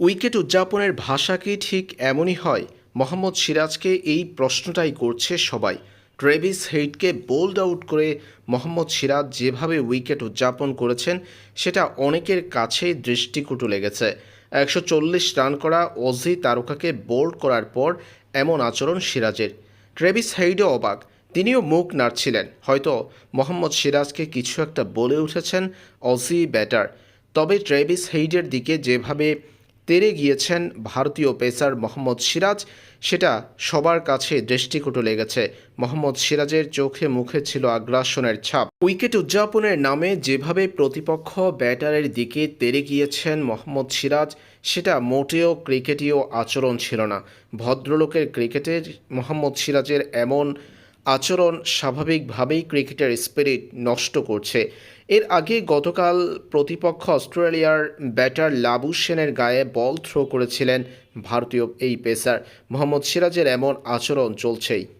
Wicket উদযাপনের ভাষা কি ঠিক এমনই হয়? মোহাম্মদ সিরাজকে এই প্রশ্নটাই করছে সবাই। ট্রেভিস হেইডকে বোল্ড আউট করে মোহাম্মদ সিরাজ যেভাবে উইকেট উদযাপন করেছেন, সেটা অনেকের কাছেই দৃষ্টিকটু লেগেছে। একশো চল্লিশ রান করা অজি তারকাকে বোল্ড করার পর এমন আচরণ সিরাজের। ট্রেভিস হেইডও অবাক। তিনিও মুখ নাড়ছিলেন। হয়তো মোহাম্মদ সিরাজকে কিছু একটা বলে উঠেছেন অজি ব্যাটার। তবে ট্রেভিস হেইডের দিকে যেভাবে তেরে গিয়েছেন ভারতীয় পেসার মোহাম্মদ সিরাজ। সেটা সবার কাছে দৃষ্টিকটু লেগেছে। মোহাম্মদ সিরাজের চোখে মুখে ছিল আগ্রাসনের ছাপ। উইকেট উদযাপনের নামে যেভাবে প্রতিপক্ষ ব্যাটারের দিকে তেরে গিয়েছেন মোহাম্মদ সিরাজ, সেটা মোটেও ক্রিকেটীয় আচরণ ছিল না। ভদ্রলোকের ক্রিকেটের মোহাম্মদ সিরাজের এমন আচরণ স্বাভাবিকভাবেই ক্রিকেটের স্পিরিট নষ্ট করছে। এর আগে গতকাল প্রতিপক্ষ অস্ট্রেলিয়ার ব্যাটার লাবু সেনের গায়ে বল থ্রো করেছিলেন ভারতীয় এই পেসার মোহাম্মদ সিরাজের এমন আচরণ চলছেই।